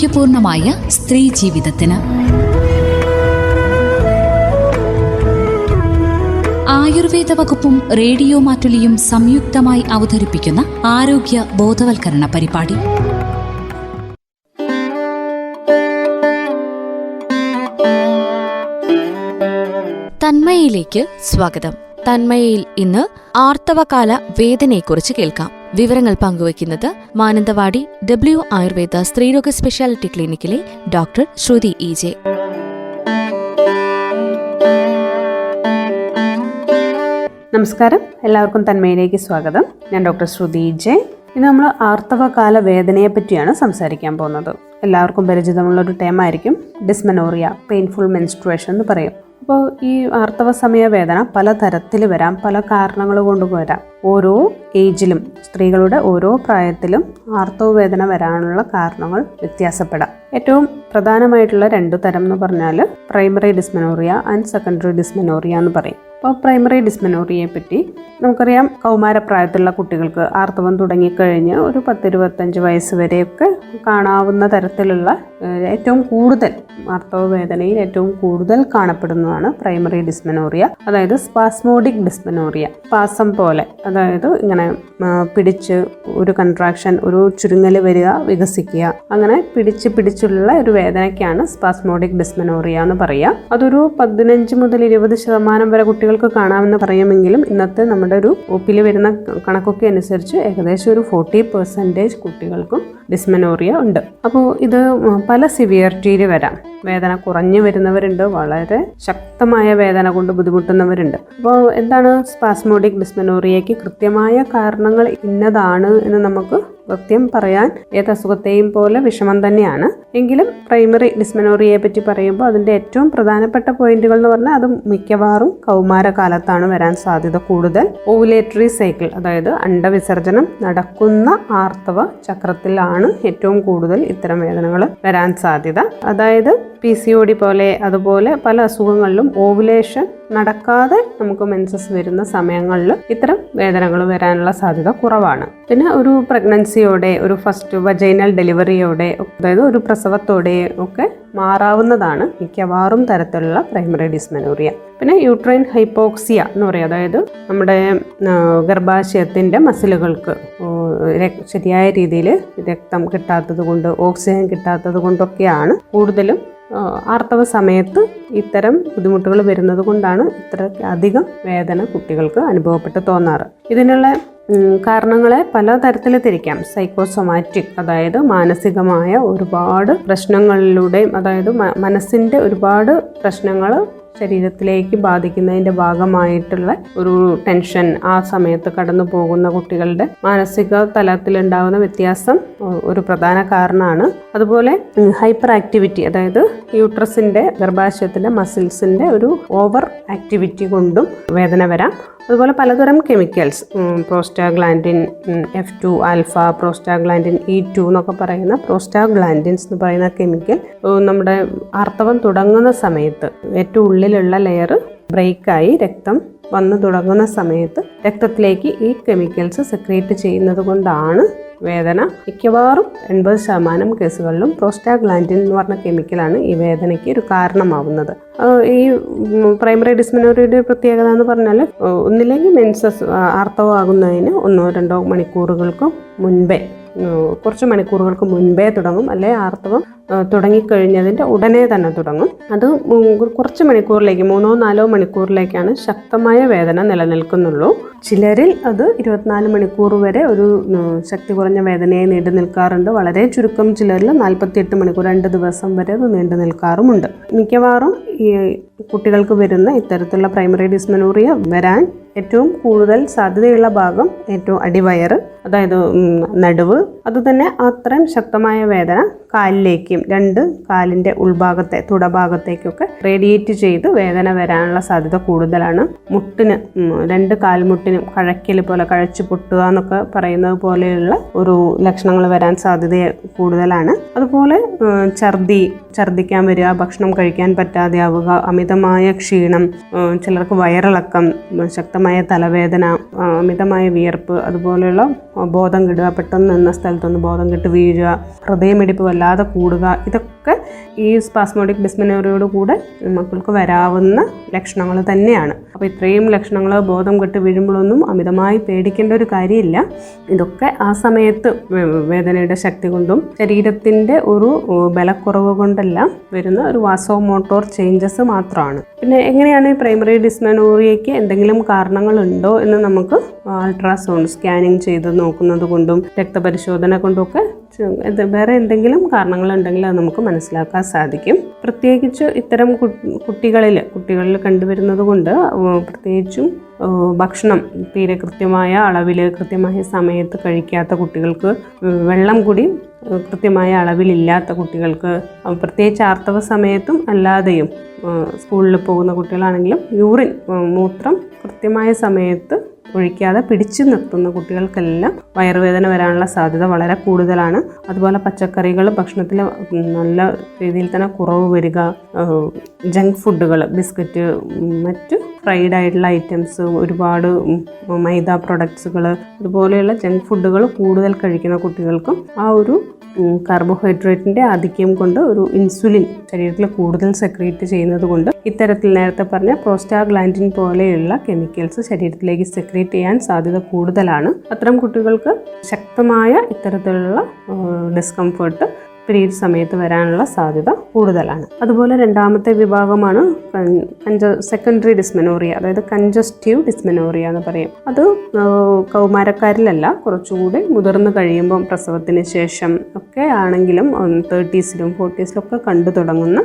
ആരോഗ്യപൂർണമായ സ്ത്രീ ജീവിതത്തിന്. ആയുർവേദ വകുപ്പും റേഡിയോ മാറ്റുലിയും സംയുക്തമായി അവതരിപ്പിക്കുന്ന ആരോഗ്യ ബോധവൽക്കരണ പരിപാടി. തന്മയിലേക്ക് സ്വാഗതം. തന്മയിൽ ഇന്ന് ആർത്തവകാല വേദനയെക്കുറിച്ച് കേൾക്കാം. വിവരങ്ങൾ പങ്കുവയ്ക്കുന്നത് മാനന്തവാടി ഡബ്ല്യു ആയുർവേദ സ്ത്രീരോഗ സ്പെഷ്യാലിറ്റി ക്ലിനിക്കിലെ ഡോക്ടർ ശ്രുതി ഇ ജെ നമസ്കാരം. എല്ലാവർക്കും തന്മയിലേക്ക് സ്വാഗതം. ഞാൻ ഡോക്ടർ ശ്രുതി ജെ ഇന്ന് നമ്മൾ ആർത്തവകാല വേദനയെ പറ്റിയാണ് സംസാരിക്കാൻ പോകുന്നത്. എല്ലാവർക്കും പരിചിതമുള്ള ഒരു ടേമായിരിക്കും ഡിസ്മനോറിയ പെയിൻഫുൾ മെൻസ്ട്രുവേഷൻ എന്ന് പറയും. അപ്പോൾ ഈ ആർത്തവ സമയ വേദന പല തരത്തിൽ വരാം പല കാരണങ്ങൾ കൊണ്ട് വരാം. ഓരോ ഏജിലും സ്ത്രീകളുടെ ഓരോ പ്രായത്തിലും ആർത്തവ വേദന വരാനുള്ള കാരണങ്ങൾ വ്യത്യാസപ്പെടാം. ഏറ്റവും പ്രധാനമായിട്ടുള്ള രണ്ടു തരം എന്ന് പറഞ്ഞാൽ primary dysmenorrhea and secondary dysmenorrhea എന്ന് പറയും. അപ്പോൾ പ്രൈമറി ഡിസ്മെനോറിയയെ പറ്റി നമുക്കറിയാം കൗമാരപ്രായത്തിലുള്ള കുട്ടികൾക്ക് ആർത്തവം തുടങ്ങിക്കഴിഞ്ഞ് ഒരു പത്തിരുപത്തഞ്ച് വയസ്സ് വരെയൊക്കെ കാണാവുന്ന തരത്തിലുള്ള ഏറ്റവും കൂടുതൽ ആർത്തവ വേദനയിൽ ഏറ്റവും കൂടുതൽ കാണപ്പെടുന്നതാണ് പ്രൈമറി ഡിസ്മെനോറിയ അതായത് സ്പാസ്മോഡിക് ഡിസ്മെനോറിയ. പാസം പോലെ അതായത് ഇങ്ങനെ പിടിച്ച് ഒരു കൺട്രാക്ഷൻ ഒരു ചുരുങ്ങൽ വരിക വികസിക്കുക. അങ്ങനെ പിടിച്ച് പിടിച്ചുള്ള ഒരു വേദനയ്ക്കാണ് സ്പാസ്മോഡിക് ഡിസ്മനോറിയ എന്ന് പറയുക. അതൊരു പതിനഞ്ച് മുതൽ ഇരുപത് ശതമാനം വരെ കുട്ടികൾക്ക് കാണാമെന്ന് പറയുമെങ്കിലും ഇന്നത്തെ നമ്മുടെ ഒരു ഒപ്പിൽ വരുന്ന കണക്കൊക്കെ അനുസരിച്ച് ഏകദേശം ഒരു ഫോർട്ടി പെർസെന്റേജ് കുട്ടികൾക്കും ഡിസ്മെനോറിയ ഉണ്ട്. അപ്പോൾ ഇത് പല സിവിയറിറ്റിയിൽ വരാം. വേദന കുറഞ്ഞു വരുന്നവരുണ്ട് വളരെ ശക്തമായ വേദന കൊണ്ട് ബുദ്ധിമുട്ടുന്നവരുണ്ട്. അപ്പോൾ എന്താണ് സ്പാസ്മോഡിക് ഡിസ്മനോറിയയ്ക്ക് കൃത്യമായ കാരണങ്ങൾ ഇന്നതാണ് എന്ന് നമുക്ക് കൃത്യം പറയാൻ ഏത് അസുഖത്തെയും പോലെ വിഷമം തന്നെയാണ്. എങ്കിലും പ്രൈമറി ഡിസ്മെനോറിയയെ പറ്റി പറയുമ്പോൾ അതിന്റെ ഏറ്റവും പ്രധാനപ്പെട്ട പോയിന്റുകൾ എന്ന് പറഞ്ഞാൽ അത് മിക്കവാറും കൗമാരകാലത്താണ് വരാൻ സാധ്യത കൂടുതൽ. ഓവുലേറ്ററി സൈക്കിൾ അതായത് അണ്ടവിസർജനം നടക്കുന്ന ആർത്തവ ചക്രത്തിലാണ് ഏറ്റവും കൂടുതൽ ഇത്തരം വേദനകൾ വരാൻ സാധ്യത. അതായത് പി സി ഒ ഡി പോലെ അതുപോലെ പല അസുഖങ്ങളിലും ഓവുലേഷൻ നടക്കാതെ നമുക്ക് മെൻസസ് വരുന്ന സമയങ്ങളിൽ ഇത്തരം വേദനകൾ വരാനുള്ള സാധ്യത കുറവാണ്. പിന്നെ ഒരു പ്രഗ്നൻസിയോടെ ഒരു ഫസ്റ്റ് വജൈനൽ ഡെലിവറിയോടെ അതായത് ഒരു പ്രസവത്തോടെ ഒക്കെ മാറാവുന്നതാണ് മിക്കവാറും തരത്തിലുള്ള പ്രൈമറി ഡിസ്മെനോറിയ പിന്നെ യൂട്രൈൻ ഹൈപ്പോക്സിയ എന്ന് പറയും. അതായത് നമ്മുടെ ഗർഭാശയത്തിന്റെ മസിലുകൾക്ക് ശരിയായ രീതിയിൽ രക്തം കിട്ടാത്തത് കൊണ്ട് ഓക്സിജൻ കിട്ടാത്തത് കൊണ്ടൊക്കെയാണ് കൂടുതലും ആർത്തവ സമയത്ത് ഇത്തരം ബുദ്ധിമുട്ടുകൾ വരുന്നത് കൊണ്ടാണ് ഇത്ര അധികം വേദന കുട്ടികൾക്ക് അനുഭവപ്പെട്ട് തോന്നാറ്. ഇതിനുള്ള കാരണങ്ങളെ പല തരത്തിൽ തിരിക്കാം. സൈക്കോസൊമാറ്റിക് അതായത് മാനസികമായ ഒരുപാട് പ്രശ്നങ്ങളിലൂടെയും അതായത് മനസ്സിന്റെ ഒരുപാട് പ്രശ്നങ്ങൾ ശരീരത്തിലേക്ക് ബാധിക്കുന്നതിന്റെ ഭാഗമായിട്ടുള്ള ഒരു ടെൻഷൻ ആ സമയത്ത് കടന്നു പോകുന്ന കുട്ടികളുടെ മാനസിക തലത്തിലുണ്ടാകുന്ന വ്യത്യാസം ഒരു പ്രധാന കാരണമാണ്. അതുപോലെ ഹൈപ്പർ ആക്ടിവിറ്റി അതായത് യൂട്രസിന്റെ ഗർഭാശയത്തിന്റെ മസിൽസിന്റെ ഒരു ഓവർ ആക്ടിവിറ്റി കൊണ്ടും വേദന വരാം. അതുപോലെ പലതരം chemicals prostaglandin F two alpha prostaglandin E two എന്നൊക്കെ പറയുന്ന പ്രോസ്റ്റാഗ്ലാൻഡിൻസ് എന്ന് പറയുന്ന കെമിക്കൽ നമ്മുടെ ആർത്തവം തുടങ്ങുന്ന സമയത്ത് ഏറ്റവും ഉള്ളിലുള്ള ലെയർ ബ്രേക്കായി രക്തം വന്നു തുടങ്ങുന്ന സമയത്ത് രക്തത്തിലേക്ക് ഈ കെമിക്കൽസ് സെക്രേറ്റ് ചെയ്യുന്നത് കൊണ്ടാണ് വേദന മിക്കവാറും എൺപത് ശതമാനം കേസുകളിലും പ്രോസ്റ്റാഗ്ലാൻഡിൻ എന്ന് പറഞ്ഞ കെമിക്കലാണ് ഈ വേദനയ്ക്ക് ഒരു കാരണമാവുന്നത്. ഈ പ്രൈമറി ഡിസ്മിനോറിയുടെ പ്രത്യേകത എന്ന് പറഞ്ഞാൽ ഒന്നില്ലെങ്കിൽ മെൻസസ് ആർത്തവമാകുന്നതിന് ഒന്നോ രണ്ടോ മണിക്കൂറുകൾക്ക് മുൻപേ കുറച്ച് മണിക്കൂറുകൾക്ക് മുൻപേ തുടങ്ങും അല്ലെ? ആർത്തവം തുടങ്ങിക്കഴിഞ്ഞതിന്റെ ഉടനെ തന്നെ തുടങ്ങും. അത് കുറച്ച് മണിക്കൂറിലേക്ക് മൂന്നോ നാലോ മണിക്കൂറിലേക്കാണ് ശക്തമായ വേദന നിലനിൽക്കുന്നുള്ളൂ. ചിലരിൽ അത് ഇരുപത്തിനാല് മണിക്കൂർ വരെ ഒരു ശക്തി കുറഞ്ഞ വേദനയെ നീണ്ടു നിൽക്കാറുണ്ട്. വളരെ ചുരുക്കം ചിലരിൽ നാൽപ്പത്തിയെട്ട് മണിക്കൂർ രണ്ട് ദിവസം വരെ അത് നീണ്ടു നിൽക്കാറുമുണ്ട്. മിക്കവാറും ഈ കുട്ടികൾക്ക് വരുന്ന ഇത്തരത്തിലുള്ള പ്രൈമറി ഡിസ്മനോറിയ വരാൻ ഏറ്റവും കൂടുതൽ സാധ്യതയുള്ള ഭാഗം ഏറ്റവും അടിവയറ് അതായത് നടുവ്. അതുതന്നെ അത്രയും ശക്തമായ വേദന കാലിലേക്കും രണ്ട് കാലിന്റെ ഉൾഭാഗത്തെ തുടഭാഗത്തേക്കൊക്കെ റേഡിയേറ്റ് ചെയ്ത് വേദന വരാനുള്ള സാധ്യത കൂടുതലാണ്. മുട്ടിന് രണ്ട് കാൽമുട്ടിനും കഴക്കൽ പോലെ കഴച്ചു പൊട്ടുക എന്നൊക്കെ പറയുന്നത് പോലെയുള്ള ഒരു ലക്ഷണങ്ങൾ വരാൻ സാധ്യത കൂടുതലാണ്. അതുപോലെ ഛർദി ഛർദിക്കാൻ വരിക ഭക്ഷണം കഴിക്കാൻ പറ്റാതെയാവുക അമിതമായ ക്ഷീണം ചിലർക്ക് വയറിളക്കം ശക്തമായ തലവേദന അമിതമായ വിയർപ്പ് അതുപോലെയുള്ള ബോധം കിടുക പെട്ടെന്ന് നിന്ന സ്ഥലത്തൊന്ന് ബോധം കെട്ട് വീഴുക ഹൃദയമിടിപ്പ് വല്ലാതെ കൂടുക ഇതൊക്കെ ഈ സ്പാസ്മോഡിക് ഡിസ്മിനോറിയോട് കൂടെ മക്കൾക്ക് വരാവുന്ന ലക്ഷണങ്ങൾ തന്നെയാണ്. അപ്പോൾ ഇത്രയും ലക്ഷണങ്ങൾ ബോധം കെട്ട് വീഴുമ്പോഴൊന്നും അമിതമായി പേടിക്കേണ്ട ഒരു കാര്യമില്ല. ഇതൊക്കെ ആ സമയത്ത് വേദനയുടെ ശക്തി കൊണ്ടും ശരീരത്തിന്റെ ഒരു ബലക്കുറവ് കൊണ്ടെല്ലാം വരുന്ന ഒരു വാസോ മോട്ടോർ ചേഞ്ചസ് മാത്രമാണ് പിന്നെ എങ്ങനെയാണ് ഈ പ്രൈമറി ഡിസ്മനോറിയയ്ക്ക് എന്തെങ്കിലും കാരണങ്ങളുണ്ടോ എന്ന് നമുക്ക് അൾട്രാസൗണ്ട് സ്കാനിങ് ചെയ്ത് നോക്കുന്നത് കൊണ്ടും രക്തപരിശോധന കൊണ്ടുമൊക്കെ ഇത് വേറെ എന്തെങ്കിലും കാരണങ്ങളുണ്ടെങ്കിൽ അത് നമുക്ക് മനസ്സിലാക്കാൻ സാധിക്കും. പ്രത്യേകിച്ച് ഇത്തരം കുട്ടികളിൽ കുട്ടികളിൽ കണ്ടുവരുന്നത് കൊണ്ട് പ്രത്യേകിച്ചും ഭക്ഷണം തീരെ കൃത്യമായ അളവിൽ കൃത്യമായ സമയത്ത് കഴിക്കാത്ത കുട്ടികൾക്ക് വെള്ളം കൂടി കൃത്യമായ അളവിലില്ലാത്ത കുട്ടികൾക്ക് പ്രത്യേകിച്ച് ആർത്തവ സമയത്തും അല്ലാതെയും സ്കൂളിൽ പോകുന്ന കുട്ടികളാണെങ്കിലും യൂറിൻ മൂത്രം കൃത്യമായ സമയത്ത് ഒഴിക്കാതെ പിടിച്ചു നിർത്തുന്ന കുട്ടികൾക്കെല്ലാം വയറുവേദന വരാനുള്ള സാധ്യത വളരെ കൂടുതലാണ്. അതുപോലെ പച്ചക്കറികൾ ഭക്ഷണത്തിൽ നല്ല രീതിയിൽ തന്നെ കുറവ് വരിക ജങ്ക് ഫുഡുകൾ ബിസ്ക്കറ്റ് മറ്റ് ഫ്രൈഡ് ആയിട്ടുള്ള ഐറ്റംസ് ഒരുപാട് മൈദ പ്രൊഡക്ട്സുകൾ ഇതുപോലെയുള്ള ജങ്ക് ഫുഡുകൾ കൂടുതൽ കഴിക്കുന്ന കുട്ടികൾക്കും ആ ഒരു കാർബോഹൈഡ്രേറ്റിന്റെ ആധിക്യം കൊണ്ട് ഒരു ഇൻസുലിൻ ശരീരത്തിൽ കൂടുതൽ സെക്രീറ്റ് ചെയ്യുന്നത് കൊണ്ട് ഇത്തരത്തിൽ നേരത്തെ പറഞ്ഞ പ്രോസ്റ്റാഗ്ലാൻഡിൻ പോലെയുള്ള കെമിക്കൽസ് ശരീരത്തിലേക്ക് സെക്രീറ്റ് ചെയ്യാൻ സാധ്യത കൂടുതലാണ്. അത്തരം കുട്ടികൾക്ക് ശക്തമായ ഇത്തരത്തിലുള്ള ഡിസ്കംഫേർട്ട് പീരീഡ് സമയത്ത് വരാനുള്ള സാധ്യത കൂടുതലാണ്. അതുപോലെ രണ്ടാമത്തെ വിഭാഗമാണ് കഞ്ച സെക്കൻഡറി ഡിസ്മെനോറിയ അതായത് കഞ്ചസ്റ്റീവ് ഡിസ്മെനോറിയ എന്ന് പറയും. അത് കൗമാരക്കാരിലല്ല കുറച്ചുകൂടി മുതിർന്നു കഴിയുമ്പം പ്രസവത്തിന് ശേഷം ഒക്കെ ആണെങ്കിലും തേർട്ടീസിലും ഫോർട്ടീസിലും ഒക്കെ കണ്ടു തുടങ്ങുന്ന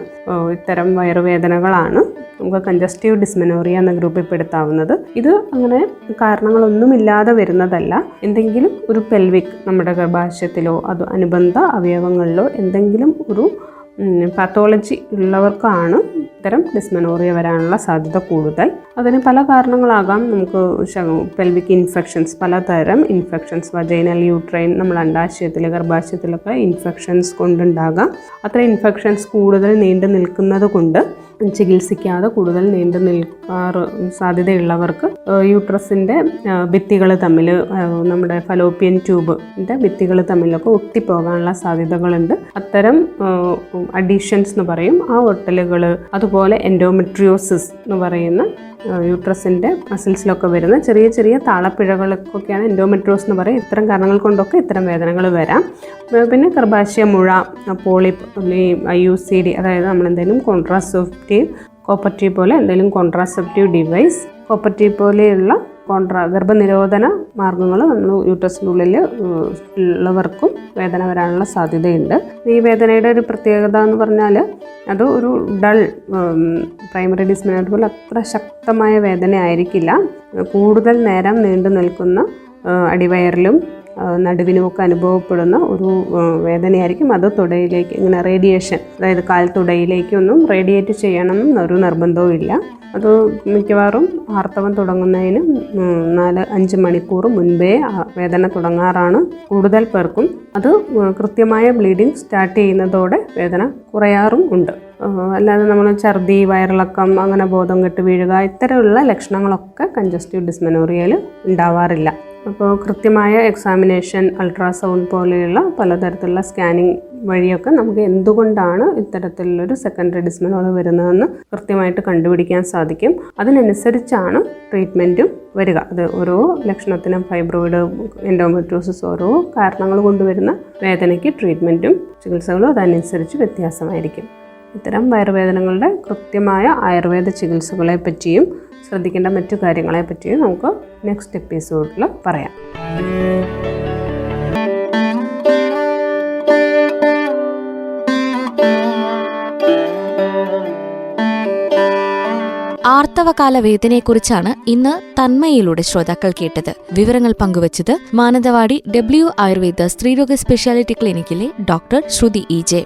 ഇത്തരം വയറുവേദനകളാണ് നമുക്ക് കഞ്ചസ്റ്റീവ് ഡിസ്മെനോറിയ എന്ന ഗ്രൂപ്പിൽ പെടുത്താവുന്നത്. ഇത് അങ്ങനെ കാരണങ്ങളൊന്നുമില്ലാതെ വരുന്നതല്ല. എന്തെങ്കിലും ഒരു പെൽവിക് നമ്മുടെ ഗർഭാശയത്തിലോ അത് അനുബന്ധ അവയവങ്ങളിലോ എന്തെങ്കിലും ഒരു പാത്തോളജി ഉള്ളവർക്കാണ് ഇത്തരം ഡിസ്മനോറിയ വരാനുള്ള സാധ്യത കൂടുതൽ. അതിന് പല കാരണങ്ങളാകാം. നമുക്ക് പെൽവിക് ഇൻഫെക്ഷൻസ് പലതരം ഇൻഫെക്ഷൻസ് വജൈനൽ യൂട്രൈൻ നമ്മൾ അണ്ടാശയത്തിൽ ഗർഭാശയത്തിലൊക്കെ ഇൻഫെക്ഷൻസ് കൊണ്ടുണ്ടാകാം. അത്ര ഇൻഫെക്ഷൻസ് കൂടുതൽ നീണ്ടു നിൽക്കുന്നത് കൊണ്ട് ചികിത്സിക്കാതെ കൂടുതൽ നീണ്ടു നിൽക്കാറ് സാധ്യതയുള്ളവർക്ക് യൂട്രസിന്റെ ഭിത്തികൾ തമ്മിൽ നമ്മുടെ ഫലോപ്പിയൻ ട്യൂബിന്റെ ഭിത്തികൾ തമ്മിലൊക്കെ ഒട്ടിപ്പോകാനുള്ള സാധ്യതകളുണ്ട്. അത്തരം അഡീഷൻസ് എന്ന് പറയും. ആ ഒട്ടലുകൾ അതുപോലെ എൻഡോമെട്രിയോസിസ് എന്ന് പറയുന്ന യൂട്രസിന്റെ മസിൽസിലൊക്കെ വരുന്ന ചെറിയ ചെറിയ താളപ്പിഴകൾക്കൊക്കെയാണ് എൻഡോമെട്രോസ് എന്ന് പറയും. ഇത്തരം കാരണങ്ങൾ കൊണ്ടൊക്കെ ഇത്തരം വേദനകൾ വരാം. പിന്നെ ഗർഭാശയ മുഴ polyp I U C D അതായത് നമ്മൾ എന്തെങ്കിലും കോൺട്രാസെപ്റ്റീവ് കോപ്പർട്ടീവ് പോലെ എന്തെങ്കിലും കോൺട്രാസെപ്റ്റീവ് ഡിവൈസ് കോപ്പർട്ടീവ് പോലെയുള്ള കോൺട്രാ ഗർഭനിരോധന മാർഗങ്ങൾ നമ്മൾ യൂട്രസിനുള്ളിൽ ഉള്ളവർക്കും വേദന വരാനുള്ള സാധ്യതയുണ്ട്. ഈ വേദനയുടെ ഒരു പ്രത്യേകത എന്ന് പറഞ്ഞാൽ അത് ഒരു ഡൾ പ്രൈമറി ഡിസ്മിനായിട്ട് പോലെ അത്ര ശക്തമായ വേദന ആയിരിക്കില്ല കൂടുതൽ നേരം നീണ്ടു നിൽക്കുന്ന അടിവയറിലും നടുവിനുമൊക്കെ അനുഭവപ്പെടുന്ന ഒരു വേദനയായിരിക്കും. അത് തുടയിലേക്ക് ഇങ്ങനെ റേഡിയേഷൻ അതായത് കാൽ തുടയിലേക്കൊന്നും റേഡിയേറ്റ് ചെയ്യണമെന്നും ഒരു നിർബന്ധവും ഇല്ല. അത് മിക്കവാറും ആർത്തവം തുടങ്ങുന്നതിന് നാല് അഞ്ച് മണിക്കൂർ മുൻപേ വേദന തുടങ്ങാറാണ് കൂടുതൽ പേർക്കും. അത് കൃത്യമായ ബ്ലീഡിങ് സ്റ്റാർട്ട് ചെയ്യുന്നതോടെ വേദന കുറയാറും ഉണ്ട്. അല്ലാതെ നമ്മൾ ഛർദി വയറിളക്കം അങ്ങനെ ബോധം കെട്ട് വീഴുക ഇത്തരമുള്ള ലക്ഷണങ്ങളൊക്കെ കഞ്ചസ്റ്റീവ് ഡിസ്മെനോറിയയിൽ ഉണ്ടാവാറില്ല. അപ്പോൾ കൃത്യമായ എക്സാമിനേഷൻ അൾട്രാസൗണ്ട് പോലെയുള്ള പലതരത്തിലുള്ള സ്കാനിങ് വഴിയൊക്കെ നമുക്ക് എന്തുകൊണ്ടാണ് ഇത്തരത്തിലുള്ളൊരു സെക്കൻഡറി ഡിസ്മനോൾ വരുന്നതെന്ന് കൃത്യമായിട്ട് കണ്ടുപിടിക്കാൻ സാധിക്കും. അതിനനുസരിച്ചാണ് ട്രീറ്റ്മെന്റും വരിക. അത് ഓരോ ലക്ഷണത്തിനും ഫൈബ്രോയിഡ് എൻഡോമെട്രോസിസ് ഓരോ കാരണങ്ങൾ കൊണ്ടുവരുന്ന വേദനയ്ക്ക് ട്രീറ്റ്മെന്റും ചികിത്സകളും അതനുസരിച്ച് വ്യത്യാസമായിരിക്കും. ഇത്തരം വയറുവേദനകളുടെ കൃത്യമായ ആയുർവേദ ചികിത്സകളെ പറ്റിയും ശ്രദ്ധിക്കേണ്ട മറ്റു കാര്യങ്ങളെ പറ്റിയും നമുക്ക് നെക്സ്റ്റ് എപ്പിസോഡിൽ പറയാം. ആർത്തവകാല വേദനയെക്കുറിച്ചാണ് ഇന്ന് തന്മയിലൂടെ ശ്രോതാക്കൾ കേട്ടത്. വിവരങ്ങൾ പങ്കുവച്ചത് മാനന്തവാടി ഡബ്ല്യു ആയുർവേദ സ്ത്രീരോഗ സ്പെഷ്യാലിറ്റി ക്ലിനിക്കിലെ ഡോക്ടർ ശ്രുതി ഇ ജെ.